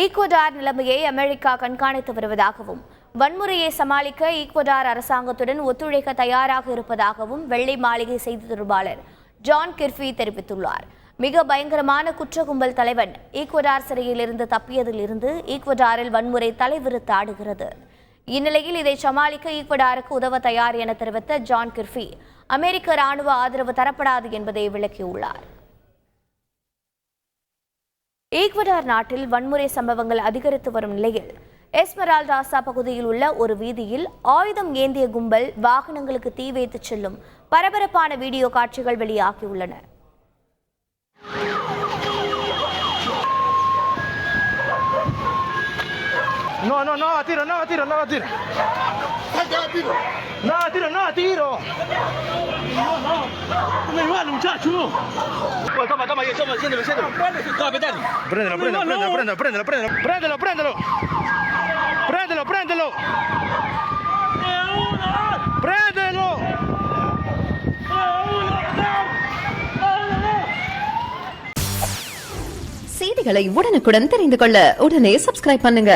Ecuador நிலைமையை America கண்காணித்து வருவதாகவும் வன்முறையை சமாளிக்க ஈக்வடார் அரசாங்கத்துடன் ஒத்துழைக்க தயாராக இருப்பதாகவும் வெள்ளை மாளிகை செய்தி தொடர்பாளர் ஜான் கிர்ஃபி தெரிவித்துள்ளார். மிக பயங்கரமான குற்ற கும்பல் தலைவன் ஈக்வடார் சிறையில் இருந்து தப்பியதில் இருந்து ஈக்வடாரில் வன்முறை தலைவிரித்து ஆடுகிறது. இந்நிலையில் இதை சமாளிக்க ஈக்வடாருக்கு உதவ தயார் என தெரிவித்த ஜான் கிர்ஃபி அமெரிக்க ராணுவ ஆதரவு தரப்படாது என்பதை விளக்கியுள்ளார். ஈக்வடார் நாட்டில் வன்முறை சம்பவங்கள் அதிகரித்து வரும் நிலையில் எஸ்மரால்டாசா பகுதியில் உள்ள ஒரு வீதியில் ஆயுதம் ஏந்திய கும்பல் வாகனங்களுக்கு தீ வைத்துச் செல்லும் பரபரப்பான வீடியோ காட்சிகள் வெளியாகியுள்ளன No, no, no tiro, no tiro, no tiro. No tiro, no tiro. Igual, muchacho. Pues toma, toma, toma, siéntelo, siéntelo. Capitán. Préndelo, préndelo, préndelo, préndelo, préndelo, préndelo. Préndelo, préndelo. Préndelo, préndelo. Préndelo. செய்திகளை உடனுக்குடன் தெரிந்து கொள்ள உடனே subscribe பண்ணுங்க